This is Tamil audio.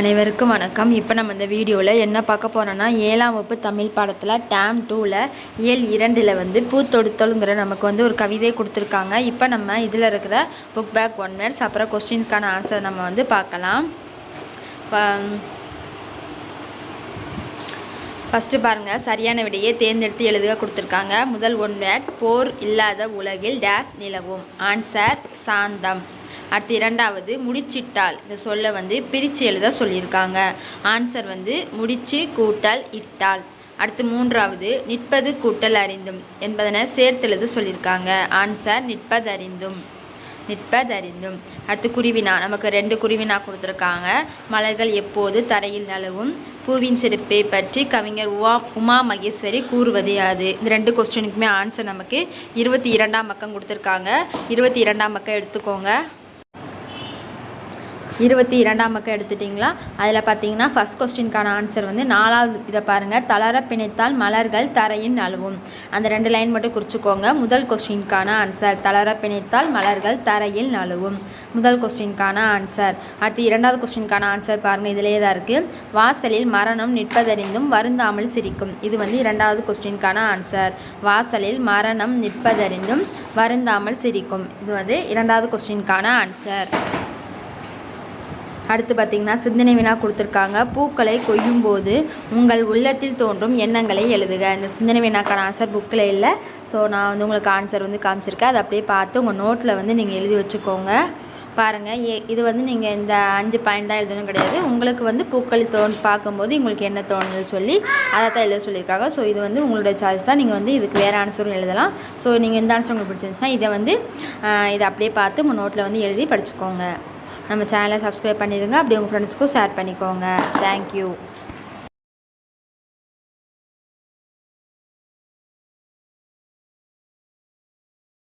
அனைவருக்கும் வணக்கம். இப்போ நம்ம இந்த வீடியோவில் என்ன பார்க்க போகிறோன்னா ஏழாம் வகுப்பு தமிழ் பாடத்தில் டேம் டூவில் இயல் இரண்டில் வந்து பூத்தொடுத்தலுங்கிற நமக்கு வந்து ஒரு கவிதை கொடுத்துருக்காங்க. இப்போ நம்ம இதில் இருக்கிற புக் பேக் ஒன் மினிட்ஸ் அப்புறம் கொஸ்டினுக்கான ஆன்சர் நம்ம வந்து பார்க்கலாம். ஃபஸ்ட்டு பாருங்கள் சரியான விடையை தேர்ந்தெடுத்து எழுதுக கொடுத்துருக்காங்க. முதல் ஒன் மேட் போர் இல்லாத உலகில் டேஸ் நிலவும். ஆன்சர் சாந்தம். அடுத்து இரண்டாவது முடிச்சிட்டால். இந்த சொல்லை வந்து பிரித்து எழுத சொல்லியிருக்காங்க. ஆன்சர் வந்து முடிச்சு கூட்டல் இட்டால். அடுத்து மூன்றாவது நிற்பது கூட்டல் அறிந்தும் என்பதனை சேர்த்து எழுத சொல்லியிருக்காங்க. ஆன்சர் நிற்பதறிந்தும் நிற்பதறிந்தும் அடுத்து குருவினா நமக்கு ரெண்டு குருவினா கொடுத்துருக்காங்க. மலர்கள் எப்போது தரையில் நழுவும்? பூவின் சிறப்பை பற்றி கவிஞர் உமா உமா மகேஸ்வரி கூறுவது யாது? இந்த ரெண்டு கொஸ்டினுக்குமே ஆன்சர் நமக்கு இருபத்தி இரண்டாம் பக்கம் கொடுத்துருக்காங்க. இருபத்தி இரண்டாம் பக்கம் எடுத்துக்கோங்க. இருபத்தி இரண்டாம் பக்கம் எடுத்துட்டிங்களா? அதில் பார்த்தீங்கன்னா ஃபஸ்ட் கொஸ்டினுக்கான ஆன்சர் வந்து நாலாவது இதை பாருங்கள் தளர பிணைத்தால் மலர்கள் தரையின் நழுவும். அந்த ரெண்டு லைன் மட்டும் குறிச்சிக்கோங்க. முதல் கொஸ்டினுக்கான ஆன்சர் தளர பிணைத்தால் மலர்கள் தரையில் நழுவும். முதல் கொஸ்டினுக்கான ஆன்சர் அடுத்து இரண்டாவது கொஸ்டினுக்கான ஆன்சர் பாருங்கள் இதிலே தான் இருக்குது வாசலில் மரணம் நிற்பதறிந்தும் வருந்தாமல் சிரிக்கும். இது வந்து இரண்டாவது கொஸ்டினுக்கான ஆன்சர் வாசலில் மரணம் நிற்பதறிந்தும் வருந்தாமல் சிரிக்கும். இது வந்து இரண்டாவது கொஸ்டினுக்கான ஆன்சர் அடுத்து பார்த்திங்கன்னா சிந்தனை வினா கொடுத்துருக்காங்க. பூக்களை கொய்யும் போது உங்கள் உள்ளத்தில் தோன்றும் எண்ணங்களை எழுதுக. இந்த சிந்தனை வினாக்கான ஆன்சர் புக்கில் இல்லை. ஸோ நான் வந்து உங்களுக்கு ஆன்சர் வந்து காமிச்சிருக்கேன். அதை அப்படியே பார்த்து உங்கள் நோட்டில் வந்து நீங்கள் எழுதி வச்சுக்கோங்க. பாருங்கள் ஏ இது வந்து நீங்கள் இந்த அஞ்சு பாயிண்ட் தான் எழுதணும் கிடையாது. உங்களுக்கு வந்து பூக்கள் தோன் பார்க்கும்போது உங்களுக்கு என்ன தோணுது சொல்லி அதை தான் எழுத சொல்லியிருக்காங்க. ஸோ இது வந்து உங்களோட சாய்ஸ் தான். நீங்கள் வந்து இதுக்கு வேறு ஆன்சரும் எழுதலாம். ஸோ நீங்கள் இந்த ஆன்சர் உங்களுக்கு பிடிச்சிருந்துச்சுன்னா இதை வந்து இதை அப்படியே பார்த்து உங்கள் நோட்டில் வந்து எழுதி படிச்சுக்கோங்க. நம்ம சேனலை சப்ஸ்கிரைப் பண்ணிடுங்க. அப்படியே உங்கள் ஃப்ரெண்ட்ஸ்க்கும் ஷேர் பண்ணிக்கோங்க. தேங்க்யூ